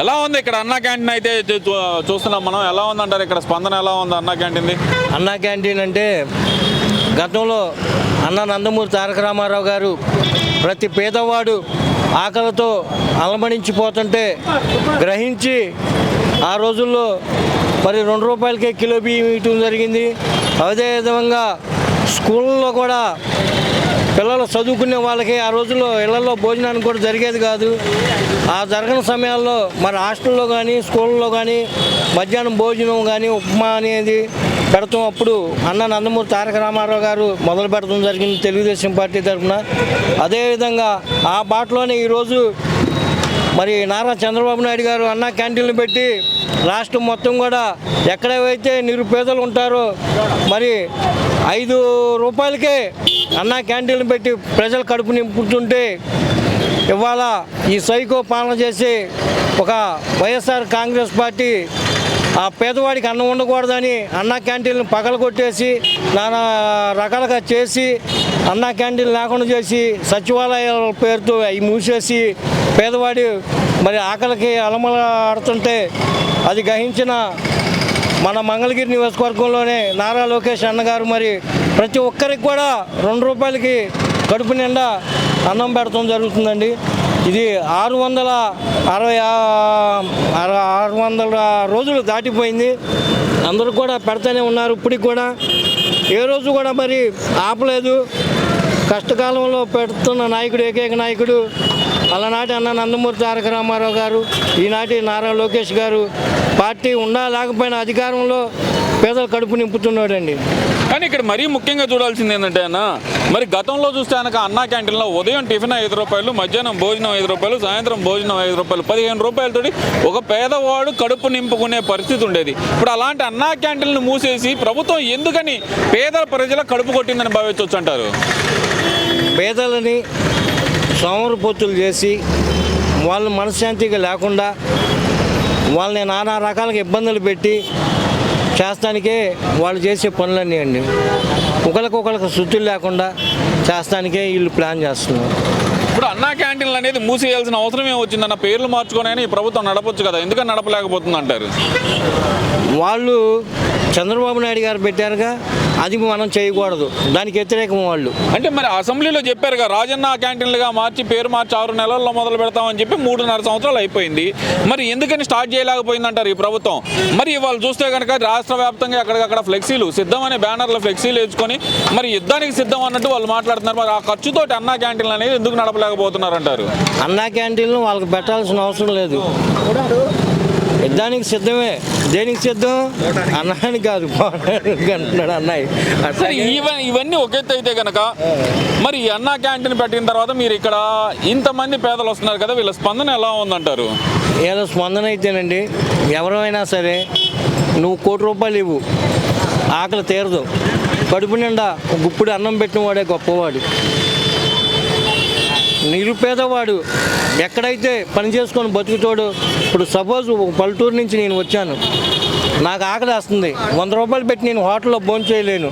ఎలా ఉంది ఇక్కడ అన్నా క్యాంటీన్ అయితే చూ- చూస్తున్నాం మనం? ఎలా ఉందంటారు ఇక్కడ స్పందన ఎలా ఉంది అన్నా క్యాంటీన్ది? అన్నా క్యాంటీన్ అంటే గతంలో అన్న నందమూరి తారక రామారావు గారు ప్రతి పేదవాడు ఆకలితో అలమడించిపోతుంటే గ్రహించి ఆ రోజుల్లో మరి రెండు రూపాయలకే కిలో బియ్యం ఇవ్వటం జరిగింది. అదేవిధంగా స్కూళ్ళలో కూడా పిల్లలు చదువుకునే వాళ్ళకి ఆ రోజుల్లో ఇళ్ళలో భోజనానికి కూడా జరిగేది కాదు. ఆ జరగని సమయాల్లో మరి హాస్టల్లో కానీ స్కూళ్ళలో కానీ మధ్యాహ్నం భోజనం కానీ ఉప్మా అనేది పెడతాం. అప్పుడు అన్న నందమూరి తారక రామారావు గారు మొదలు పెడతాం జరిగింది తెలుగుదేశం పార్టీ తరఫున. అదేవిధంగా ఆ బాటలోనే ఈరోజు మరి నారా చంద్రబాబు నాయుడు గారు అన్న క్యాంటీన్లు పెట్టి రాష్ట్రం మొత్తం కూడా ఎక్కడైతే నిరుపేదలు ఉంటారో మరి ఐదు రూపాయలకే అన్న క్యాంటీన్లు పెట్టి ప్రజలు కడుపు నింపుతుంటే ఇవాళ ఈ సైకో పాలన చేసి ఒక వైఎస్ఆర్ కాంగ్రెస్ పార్టీ ఆ పేదవాడికి అన్నం ఉండకూడదని అన్న క్యాంటీన్లు పగల కొట్టేసి నానా రకాలుగా చేసి అన్న క్యాంటీన్ లేకుండా చేసి సచివాలయాల పేరుతో అవి మూసేసి పేదవాడి మరి ఆకలికి అలమల ఆడుతుంటే అది గ్రహించిన మన మంగళగిరి నియోజకవర్గంలోనే నారా లోకేష్ అన్నగారు మరి ప్రతి ఒక్కరికి కూడా రెండు రూపాయలకి కడుపు నిండా అన్నం పెడతాం జరుగుతుందండి. ఇది ఆరు వందల అరవై ఆరు వందల రోజులు దాటిపోయింది. అందరూ కూడా పెడతానే ఉన్నారు ఇప్పటికి కూడా. ఏ రోజు కూడా మరి ఆపలేదు. కష్టకాలంలో పెడుతున్న నాయకుడు ఏకైక నాయకుడు అలనాటి అన్న నందమూరి తారక రామారావు గారు ఈనాటి నారా లోకేష్ గారు పార్టీ ఉండా లేకపోయినా అధికారంలో పేదల కడుపు నింపుతున్నాడండి. కానీ ఇక్కడ మరీ ముఖ్యంగా చూడాల్సింది ఏంటంటే అన్న మరి గతంలో చూస్తే కనుక అన్నా క్యాంటీన్లో ఉదయం టిఫిన్ ఐదు రూపాయలు మధ్యాహ్నం భోజనం ఐదు రూపాయలు సాయంత్రం భోజనం ఐదు రూపాయలు పదిహేను రూపాయలతోటి ఒక పేదవాడు కడుపు నింపుకునే పరిస్థితి ఉండేది. ఇప్పుడు అలాంటి అన్నా క్యాంటీన్లు మూసేసి ప్రభుత్వం ఎందుకని పేద ప్రజల కడుపు కొట్టిందని భావించవచ్చు అంటారు? పేదలని సోమరపోతులు చేసి వాళ్ళు మనశ్శాంతిగా లేకుండా వాళ్ళని నానా రకాలుగా ఇబ్బందులు పెట్టి చేస్తానికే వాళ్ళు చేసే పనులన్నీ అండి. ఒకరికొకరికి శుద్ధులు లేకుండా చేస్తానికే వీళ్ళు ప్లాన్ చేస్తున్నారు. ఇప్పుడు అన్నా క్యాంటీన్లు అనేది మూసేయాల్సిన అవసరం ఏం వచ్చిందన్న పేర్లు మార్చుకొని ఈ ప్రభుత్వం నడపొచ్చు కదా. ఎందుకని నడపలేకపోతుంది అంటారు వాళ్ళు చంద్రబాబు నాయుడు గారు పెట్టారుగా అది మనం చేయకూడదు. దానికి వ్యతిరేకం వాళ్ళు. అంటే మరి అసెంబ్లీలో చెప్పారుగా రాజన్న క్యాంటీన్లుగా మార్చి పేరు మార్చి ఆరు నెలల్లో మొదలు పెడతామని చెప్పి మూడున్నర సంవత్సరాలు అయిపోయింది. మరి ఎందుకని స్టార్ట్ చేయలేకపోయింది అంటారు ఈ ప్రభుత్వం? మరి వాళ్ళు చూస్తే కనుక రాష్ట్ర వ్యాప్తంగా అక్కడికక్కడ ఫ్లెక్సీలు సిద్ధం అనే బ్యానర్లు ఫ్లెక్సీలు వేసుకొని మరి యుద్ధానికి సిద్ధం అన్నట్టు వాళ్ళు మాట్లాడుతున్నారు. మరి ఆ ఖర్చుతోటి అన్నా క్యాంటీన్లు అనేది ఎందుకు నడపలేకపోతున్నారు అంటారు అన్నా క్యాంటీన్లు వాళ్ళకి పెట్టాల్సిన అవసరం లేదు. యుద్ధానికి సిద్ధమే. దేనికి సిద్ధం? అన్నానికి కాదు అంటున్నాడు అన్నయ్య. ఇవన్నీ ఇవన్నీ ఒక ఎత్తు అయితే కనుక మరి ఈ అన్నా క్యాంటీన్ పెట్టిన తర్వాత మీరు ఇక్కడ ఇంతమంది పేదలు వస్తున్నారు కదా వీళ్ళ స్పందన ఎలా ఉందంటారు? ఏదో స్పందన అయితేనండి ఎవరైనా సరే నువ్వు కోటి రూపాయలు ఇవ్వు ఆకలి తీరదు. కడుపు నిండా గుప్పుడు అన్నం పెట్టిన వాడే గొప్పవాడు. నిరుపేదవాడు. ఎక్కడైతే పని చేసుకొని బతుకుతాడో ఇప్పుడు సపోజ్ ఒక పల్లెటూరు నుంచి నేను వచ్చాను. నాకు ఆకలి వస్తుంది. వంద రూపాయలు పెట్టి నేను హోటల్లో భోజనం చేయలేను.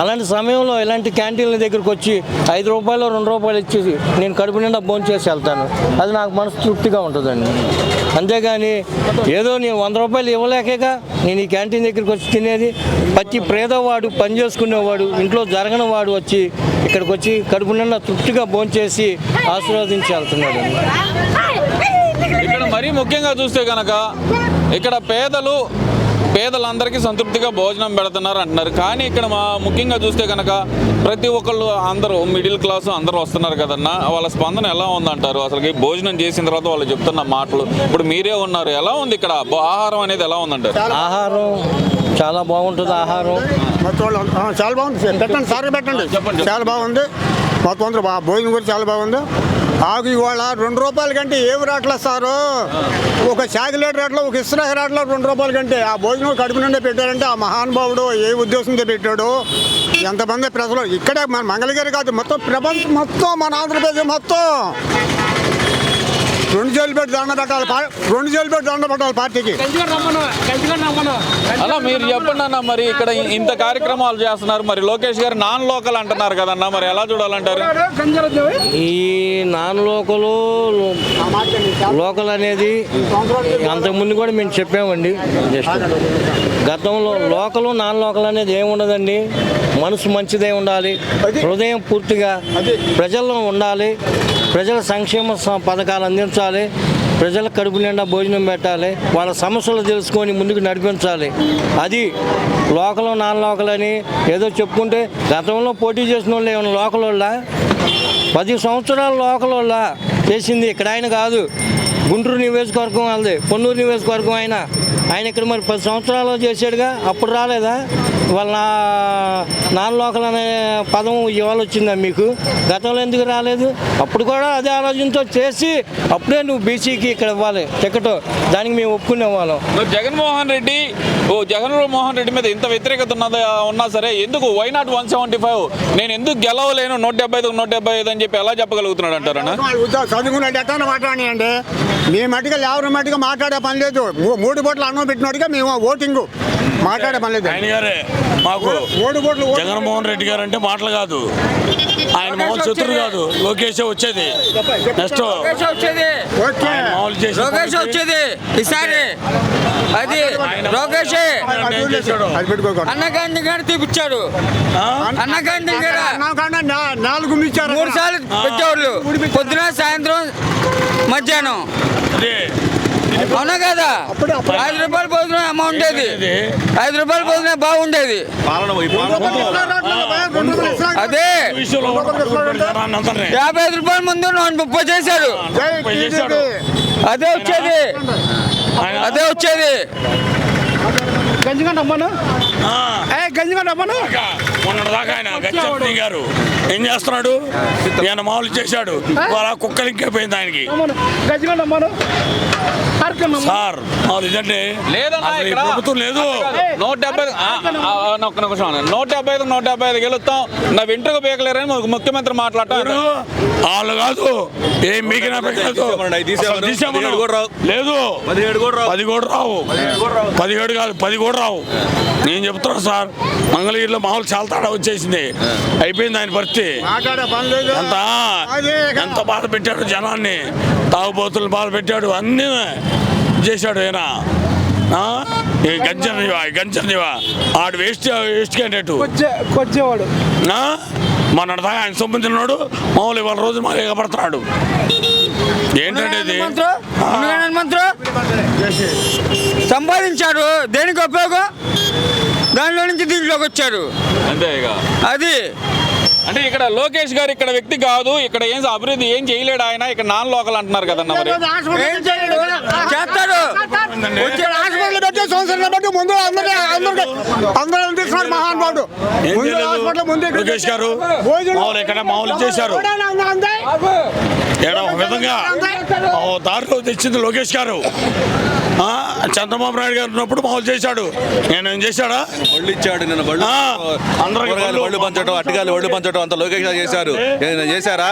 అలాంటి సమయంలో ఇలాంటి క్యాంటీన్ల దగ్గరికి వచ్చి ఐదు రూపాయలు రెండు రూపాయలు ఇచ్చేసి నేను కడుపు నిండా భోజనం చేసి వెళ్తాను. అది నాకు మనసు తృప్తిగా ఉంటుందండి. అంతేగాని ఏదో నేను వంద రూపాయలు ఇవ్వలేకేగా నేను ఈ క్యాంటీన్ దగ్గరికి వచ్చి తినేది. ప్రతి పేదవాడు పని చేసుకునేవాడు ఇంట్లో జరగని వాడు వచ్చి ఇక్కడికి వచ్చి కడుపు నిండా తృప్తిగా భోంచేసి ఆశీర్వదించి వెళ్తున్నాడు. ఇక్కడ మరీ ముఖ్యంగా చూస్తే కనుక ఇక్కడ పేదలు పేదలందరికీ సంతృప్తిగా భోజనం పెడుతున్నారు అంటున్నారు. కానీ ఇక్కడ మా ముఖ్యంగా చూస్తే కనుక ప్రతి ఒక్కళ్ళు అందరూ మిడిల్ క్లాస్ అందరూ వస్తున్నారు కదన్నా. వాళ్ళ స్పందన ఎలా ఉందంటారు? అసలు భోజనం చేసిన తర్వాత వాళ్ళు చెప్తున్న మాటలు ఇప్పుడు మీరే ఉన్నారు. ఎలా ఉంది ఇక్కడ? ఆహారం అనేది ఎలా ఉందంటారు? ఆహారం చాలా బాగుంటుంది ఆహారం. చాలా బాగుంది. సార్ పెట్టండి. సార్ పెట్టండి చెప్పండి. చాలా బాగుంది. మొత్తం అందరూ బాగా భోజనం కూడా చాలా బాగుంది. ఆకు ఇవాళ రెండు రూపాయల కంటే ఏమి రావట్లేదు సారు? ఒక చాక్లెట్ రాట్లో ఒక ఇస్రా రాట్లో రెండు రూపాయల కంటే. ఆ భోజనం కడుపు నుండి పెట్టారంటే ఆ మహానుభావుడు ఏ ఉద్దేశంతో పెట్టాడు? ఎంతమంది ప్రజలు ఇక్కడే మన మంగళగిరి కాదు మొత్తం ప్రపంచం మొత్తం మన ఆంధ్రప్రదేశ్ మొత్తం. రెండు చేతులు పెట్టి దండ పెట్టాలి రెండు చేతులు పెట్టి దండ పెట్టాలి పార్టీకి. అన్న మీరు చెప్పండి అన్న మరి ఇక్కడ ఇంత కార్యక్రమాలు చేస్తున్నారు. మరి లోకేష్ గారు నాన్ లోకల్ అంటున్నారు కదన్న మరి ఎలా చూడాలంటారు? ఈ నాన్ లోకలు లోకల్ అనేది అంతకుముందు కూడా మేము చెప్పామండి జస్ట్. గతంలో లోకలు నాన్ లోకల్ అనేది ఏముండదండి? మనసు మంచిదే ఉండాలి హృదయం పూర్తిగా ప్రజల్లో ఉండాలి ప్రజల సంక్షేమ స- పథకాలు అందించాలి. ప్రజల కడుపు నిండా భోజనం పెట్టాలి వాళ్ళ సమస్యలు తెలుసుకొని ముందుకు నడిపించాలి. అది లోకల్ నాన్ లోకల్ అని ఏదో చెప్పుకుంటే గతంలో పోటీ చేసిన వాళ్ళు ఏమైనా లోకల్ వాళ్ళ? పది సంవత్సరాల లోకల్ వాళ్ళ? చేసింది ఇక్కడ ఆయన కాదు. గుంటూరు నియోజకవర్గం వాళ్ళది పొన్నూరు నియోజకవర్గం అయినా ఆయన ఇక్కడ మరి పది సంవత్సరాలు చేశాడుగా అప్పుడు రాలేదా? వాళ్ళ నాన్ లోకల్ అనే పదం ఇవాళ వచ్చిందా మీకు? గతంలో ఎందుకు రాలేదు? అప్పుడు కూడా అదే ఆలోచనతో చేసి అప్పుడే నువ్వు బీసీకి ఇక్కడ ఇవ్వాలి టికెట్. దానికి మేము ఒప్పుకునే వాళ్ళం. జగన్మోహన్ రెడ్డి ఓ జగన్మోహన్ రెడ్డి మీద ఇంత వ్యతిరేకత ఉన్నదా ఉన్నా సరే ఎందుకు why not one seventy five నేను ఎందుకు గెలవలేను నూట డెబ్బై ఐదు నూట డెబ్బై ఐదు అని చెప్పి ఎలా చెప్పగలుగుతున్నాడు అంటారన్న చదువుకున్న ఎట్లా మీ మట్టుగా ఎవరి మట్టుగా మాట్లాడే పని లేదు. మూడు బోట్లు అన్నం పెట్టినట్టుగా మేము ఓటింగ్ మాట్లాడే పని లేదు. ఆయన గారే మాకు మూడు బోట్లు ఓటు- జగన్మోహన్ రెడ్డి గారు అంటే మాటలు కాదు. ఆయన మామూలు శత్రుడు కాదు. లోకేష్ వచ్చేది. నెక్స్ట్. లోకేష్ వచ్చేది. ఈసారి. అది లోకేష్. అన్నగాండి గారు తీపిచ్చాడు. ఆ? అన్నగాండి గారు. నాలుగు ఇచ్చారు మూడు సార్లు పెట్టేవాళ్ళు. పొద్దున సాయంత్రం మధ్యాహ్నం. అవునా కదా. ఐదు రూపాయలు అమ్మ ఉండేది ఇది ఐదు రూపాయలు భోజనం బాగుండేది అదే. యాభై ఐదు రూపాయల ముందు నూట ముప్పై చేశారు చేశాడు. టీడీపీ. అదే వచ్చేది ఆయన- అదే వచ్చేది ఆ. దాకా, మొన్నటి దాకా ఆయన గచ్చంతి గారు ఏం చేస్తున్నాడు? ఆయన మామూలు చేశాడు. వాళ్ళ కుక్కలు ఇంకైపోయింది ఆయనకి. సార్ మామూలు ఇదంటే లేదన్నా అసలు ఈ ఇక్కడ. ప్రభుత్వం లేదు. నూట డెబ్బై ఒక్క నిమిషం. నూట డెబ్బై ఐదు నూట డెబ్బై ఐదు గెలుస్తాం. నా వెంట్రుక పీకలేరని ము- ముఖ్యమంత్రి మాట్లాడటం? వాళ్ళు కాదు. ఏం తీసేమన్నారు. లేదు. పదిహేడు కూడా పది కూడా రావు. పదిహేడు కాదు పది కూడా రావు. నేను చెప్తున్నా సార్ మంగళగిరిలో మామూలు చాలా తేడా వచ్చేసింది. అయిపోయింది ఆయన పరిస్థితి. ఎంత? బాధ పెట్టాడు జనాన్ని? తాగుబోతులు బాధ పెట్టాడు అన్నీ చేశాడు ఆయన ఆ? ఈ గంజన్ ఇవా ఈ గంజన్ ఇవా ఆడు వేస్ట్ వేస్ట్ క్యాండిడేట్. కొచ్చేవాడు మన దాకా ఆయన సొమ్మిదిన్నాడు మామూలు ఇవాళ రోజు మాకు ఎగబడుతున్నాడు. ఏంటంటే ఇది? మంత్రు మంత్రు సంపాదించాడు. దేనికి ఉపయోగం? దానిలో నుంచి దీంట్లోకి వచ్చారు అంతే ఇక. అది. అంటే ఇక్కడ లోకేష్ గారు ఇక్కడ వ్యక్తి కాదు ఇక్కడ ఏం అభివృద్ధి ఏం చేయలేడు ఆయన ఇక్కడ నాన్ లోకల్ అంటున్నారు కదన్న మరి. ఏం చేయడు చేస్తాడు. వచ్చే హాస్పిటల్ పెట్టి సంవత్సరం బట్టి ముందు అందరూ అందరూ అందరూ తీసుకున్నారు మహానుభావుడు. లోకేష్ గారు మామూలు ఇక్కడ మామూలు చేశారు. ఏడా ఒక విధంగా ఓ దారిలో తెచ్చింది లోకేష్ గారు. ఆ, చంద్రబాబు నాయుడు గారు ఉన్నప్పుడు మామూలు చేశాడు. నేను ఏం చేశాడా? బళ్ళు ఇచ్చాడు నిన్న బళ్ళు బళ్ళు బళ్ళు పంచడం అట్టగాయలు బళ్ళు పంచడం అంత లోకేష్ గారు చేశారు. చేశారా?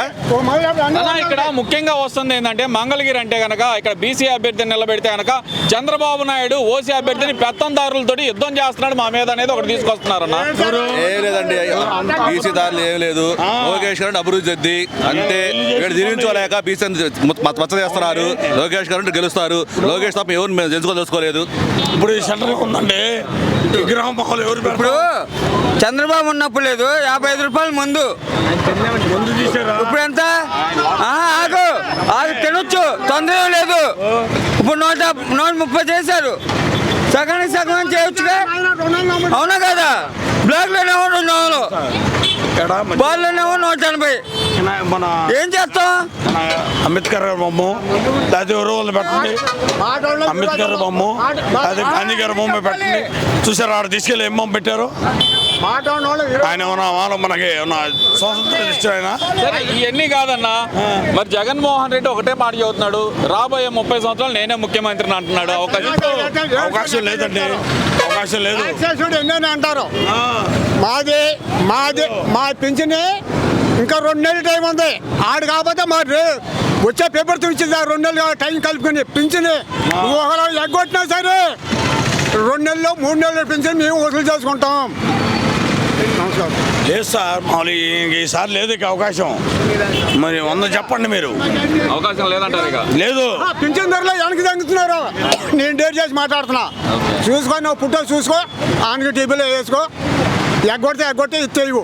అందరూ- ఇక్కడ ముఖ్యంగా వస్తుంది ఏంటంటే మంగళగిరి అంటే కనుక ఇక్కడ బీసీ అభ్యర్థిని నిలబెడితే కనుక చంద్రబాబు నాయుడు ఓసీ అభ్యర్థిని పెత్తందారులతోటి యుద్ధం చేస్తున్నాడు మా మీద అనేది ఒకటి తీసుకొస్తున్నారన్న. ఏం లేదండి బీసీ దారులు ఏం లేదు. లోకేష్ గారు అభివృద్ధి అంతే. ఇక్కడ జీవించుకోలేక బీసీ మచ్చ చేస్తున్నారు. లోకేష్ గారు గెలుస్తారు. లోకేష్ తప్ప ఎవరు మేము తెలుసుకో తెలుసుకోలేదు. ఇప్పుడు ఈ సెంటర్ ఉందండి. విగ్రహం మామూలు ఎవరు ఇప్పుడు? చంద్రబాబు ఉన్నప్పుడు లేదు. యాభై ఐదు రూపాయలు ముందు. ముందు తీసారా? ఇప్పుడు ఎంత? ఆ, ఆగు. ఆగు తినొచ్చు తొందర లేదు. ఇప్పుడు నూట నూట ముప్పై చేశారు. సగానికి సగం చేయొచ్చుగా? అవునా కదా? బ్లాక్ లోనేమో రెండు వందలు? బాల్లోనేమో నూట ఎనభై. మన ఏం చేస్తాం అంబేద్కర్ గారి బొమ్మ. ఎవరో వాళ్ళు పెట్టండి. అంబేద్కర్ బొమ్మ. లేకపోతే గాంధీ గారి బొమ్మ పెట్టండి. చూసారా ఆడ తీసుకెళ్ళి ఏం బొమ్మ పెట్టారు? ఆయన ఏమన్నా మనకి ఏమన్నా స్వాతంత్రం సరే ఇవన్నీ కాదన్నా. మరి జగన్మోహన్ రెడ్డి ఒకటే మాట చెబుతున్నాడు రాబోయే ముప్పై సంవత్సరాలు నేనే ముఖ్యమంత్రిని అంటున్నాడు. అవకాశం లేదండి. అవకాశం లేదు. ఎన్నైనా అంటారు. మాది మాది మా పింఛని ఇంకా రెండు నెలల టైం ఉంది. ఆడు కాకపోతే మా వచ్చే పేపర్ ఇచ్చింది రెండు నెలలు టైం కలుపుకొని పింఛని. నువ్వు ఒకరు ఎగ్గొట్టినా సరే రెండు నెలలు మూడు నెలలు పింఛన్ మేము వసూలు చేసుకుంటాం. నమస్కారం లేదు సార్ ఇంక ఈసారి లేదు ఇక అవకాశం. మరి వంద చెప్పండి మీరు. అవకాశం లేదంటారు ఇక. లేదు. పింఛన్ ధరలో వెనక్కి తగ్గుతున్నారు. నేను డేట్ చేసి మాట్లాడుతున్నా. చూసుకో నువ్వు పుట్టో చూసుకో ఆనకి టీవీలో వేసుకో. ఎగ్గొడితే ఎగ్గొడితే ఇచ్చేయవు